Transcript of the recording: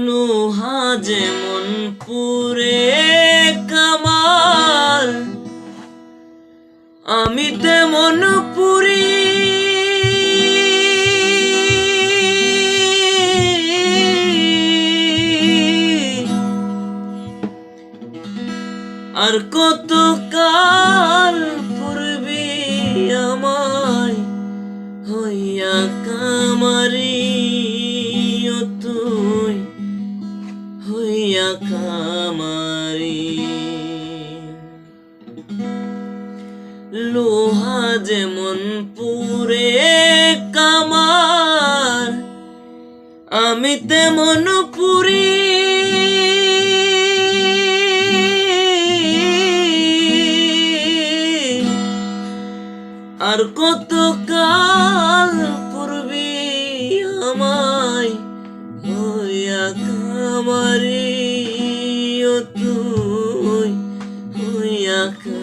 লোহা যেমন পুরে কামাল। আমি তেমন পুরি। আর কত কাল কামারি লোহা যেমন পুরে কামার, আমি তেমন পুরি। আর কত কাল পূর্বে আমায় হইয়া কামারি ও তুই হইয়া কামারি